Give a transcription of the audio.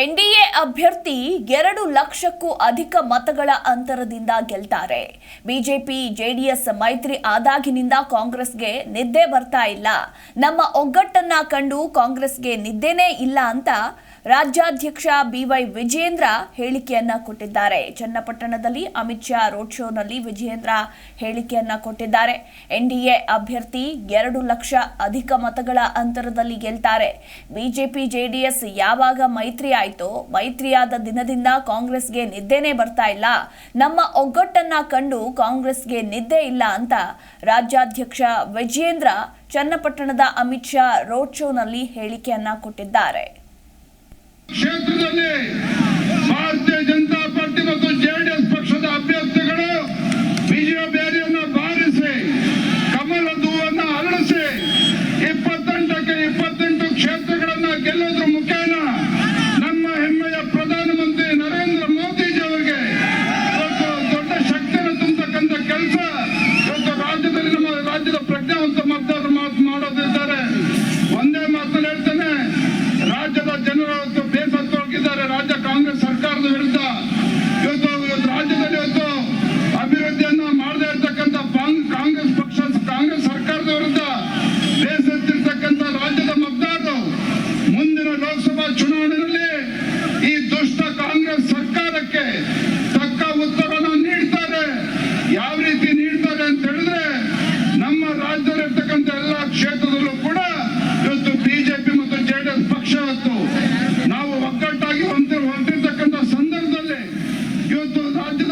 NDA ಅಭ್ಯರ್ಥಿ ಎರಡು ಲಕ್ಷಕ್ಕೂ ಅಧಿಕ ಮತಗಳ ಅಂತರದಿಂದ ಗೆಲ್ತಾರೆ. ಬಿಜೆಪಿ, ಜೆಡಿಎಸ್ ಮೈತ್ರಿ ಆದಾಗಿನಿಂದ ಕಾಂಗ್ರೆಸ್ಗೆ ನಿದ್ದೆ ಬರ್ತಾ ಇಲ್ಲ. ನಮ್ಮ ಒಗ್ಗಟ್ಟನ್ನ ಕಂಡು ಕಾಂಗ್ರೆಸ್ಗೆ ನಿದ್ದೆನೇ ಇಲ್ಲ ಅಂತ ರಾಜ್ಯಾಧ್ಯಕ್ಷ ಬಿವೈ ವಿಜೇಂದ್ರ ಹೇಳಿಕೆಯನ್ನ ಕೊಟ್ಟಿದ್ದಾರೆ. ಚನ್ನಪಟ್ಟಣದಲ್ಲಿ ಅಮಿತ್ ಶಾ ರೋಡ್ ಶೋನಲ್ಲಿ ವಿಜೇಂದ್ರ ಹೇಳಿಕೆಯನ್ನ ಕೊಟ್ಟಿದ್ದಾರೆ. ಎನ್ಡಿಎ ಅಭ್ಯರ್ಥಿ ಎರಡು ಲಕ್ಷ ಅಧಿಕ ಮತಗಳ ಅಂತರದಲ್ಲಿ ಗೆಲ್ತಾರೆ. ಬಿಜೆಪಿ ಜೆಡಿಎಸ್ ಯಾವಾಗ ಮೈತ್ರಿ ಆಯ್ತೋ, ಮೈತ್ರಿಯಾದ ದಿನದಿಂದ ಕಾಂಗ್ರೆಸ್ಗೆ ನಿದ್ದೆನೇ ಬರ್ತಾ ಇಲ್ಲ. ನಮ್ಮ ಒಗ್ಗಟ್ಟನ್ನ ಕಂಡು ಕಾಂಗ್ರೆಸ್ಗೆ ನಿದ್ದೆ ಇಲ್ಲ ಅಂತ ರಾಜ್ಯಾಧ್ಯಕ್ಷ ವಿಜೇಂದ್ರ ಚನ್ನಪಟ್ಟಣದ ಅಮಿತ್ ಶಾ ರೋಡ್ ಶೋನಲ್ಲಿ ಹೇಳಿಕೆಯನ್ನ ಕೊಟ್ಟಿದ್ದಾರೆ. ಕ್ಷೇತ್ರದಲ್ಲಿ Deus, eu penso Schuss und Handel